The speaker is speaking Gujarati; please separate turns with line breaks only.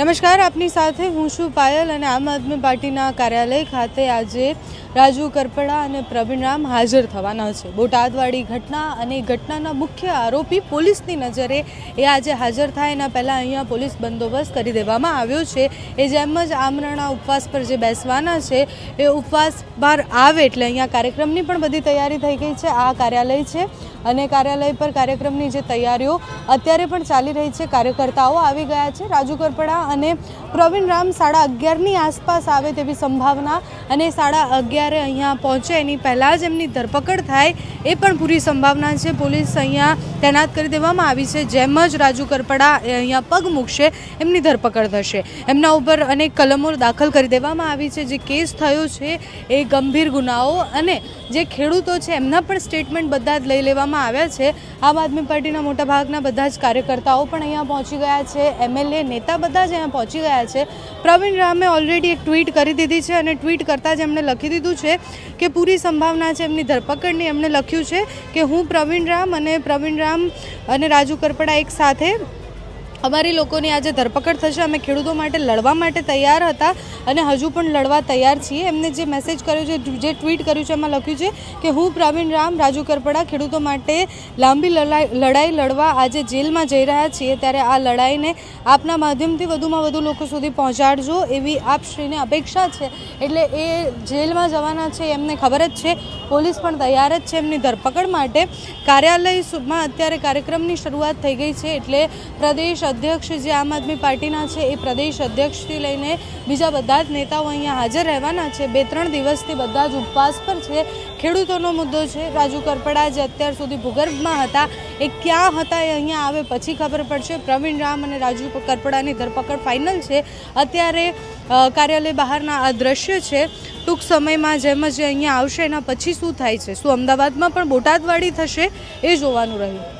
નમસ્કાર, આપની સાથે હું છું પાયલ અને આમ આદમી પાર્ટીના કાર્યાલય ખાતે આજે રાજુ કરપડા અને પ્રવીણરામ હાજર થવાના છે. બોટાદવાળી ઘટના અને ઘટનાના મુખ્ય આરોપી પોલીસની નજરે એ આજે હાજર થાય. એના પહેલાં અહીંયા પોલીસ બંદોબસ્ત કરી દેવામાં આવ્યો છે. એ જેમ જ આમરણા ઉપવાસ પર જે બેસવાના છે, એ ઉપવાસ બહાર આવે એટલે અહીંયા કાર્યક્રમની પણ બધી તૈયારી થઈ ગઈ છે. આ કાર્યાલય છે અને કાર્યાલય પર કાર્યક્રમની જે તૈયારીઓ અત્યારે પણ ચાલી રહી છે, કાર્યકર્તાઓ આવી ગયા છે. રાજુ કરપડા અને પ્રવીણ રામ સાડા અગિયારની આસપાસ આવે તેવી સંભાવના અને સાડા અગિયારે અહીંયા પહોંચે એની પહેલાં જ એમની ધરપકડ થાય એ પણ પૂરી સંભાવના છે. પોલીસ અહીંયા તૈનાત કરી દેવામાં આવી છે. જેમ જ રાજુ કરપડા અહીંયા પગ મૂકશે, એમની ધરપકડ થશે. એમના ઉપર અનેક કલમો દાખલ કરી દેવામાં આવી છે. જે કેસ થયો છે એ ગંભીર ગુનાઓ અને જે ખેડૂતો છે એમના પણ સ્ટેટમેન્ટ બધા જ લઈ લેવામાં આવ્યા છે. આમ આદમી પાર્ટીના મોટાભાગના બધા જ કાર્યકર્તાઓ પણ અહીંયા પહોંચી ગયા છે. એમએલએ નેતા બધા જ અહીંયા પહોંચી ગયા છે. પ્રવીણ રામે ઓલરેડી એક ટ્વીટ કરી દીધી છે અને ટ્વીટ કરતાં જ એમણે લખી દીધું છે કે પૂરી સંભાવના છે એમની ધરપકડની. એમણે લખ્યું છે કે હું પ્રવીણ રામ અને પ્રવીણ રામ અને રાજુ કરપડા એક સાથે અમારી લોકોની આજે ધરપકડ થશે. અમે ખેડૂતો માટે લડવા માટે તૈયાર હતા. અને હજુ પણ લડવા તૈયાર છીએ. એમને જે મેસેજ કર્યો છે, જે ટ્વીટ કર્યું છે, એમાં લખ્યું છે કે હું પ્રવીણ રામ, રાજુ કરપડા ખેડૂતો માટે લાંબી લડાઈ લડવા આજે જેલમાં જઈ રહ્યા છીએ. ત્યારે આ લડાઈને આપના માધ્યમથી વધુમાં વધુ લોકો સુધી પહોંચાડજો એવી આપશ્રીને અપેક્ષા છે. એટલે એ જેલમાં જવાના છે એમને ખબર જ છે. પોલીસ પણ તૈયાર જ છે એમની ધરપકડ માટે. કાર્યાલયમાં અત્યારે કાર્યક્રમની શરૂઆત થઈ ગઈ છે. એટલે પ્રદેશ અધ્યક્ષ જે આમ આદમી પાર્ટીના છે, એ પ્રદેશ અધ્યક્ષથી લઈને બીજા બધા જ નેતાઓ અહીંયા હાજર રહેવાના છે. બે ત્રણ દિવસથી બધા જ ઉપવાસ પર છે. ખેડૂતોનો મુદ્દો છે. રાજુ કરપડા જે અત્યાર સુધી ભૂગર્ભમાં હતા, એ ક્યાં હતા એ અહીંયા આવે પછી ખબર પડશે. પ્રવીણ રામ અને રાજુ કરપડાની ધરપકડ ફાઇનલ છે. અત્યારે કાર્યાલય બહારના આ દ્રશ્ય છે. ટૂંક સમયમાં જેમ જ અહીંયા આવશે, એના પછી શું થાય છે? શું અમદાવાદમાં પણ બોટાદવાળી થશે? એ જોવાનું રહ્યું.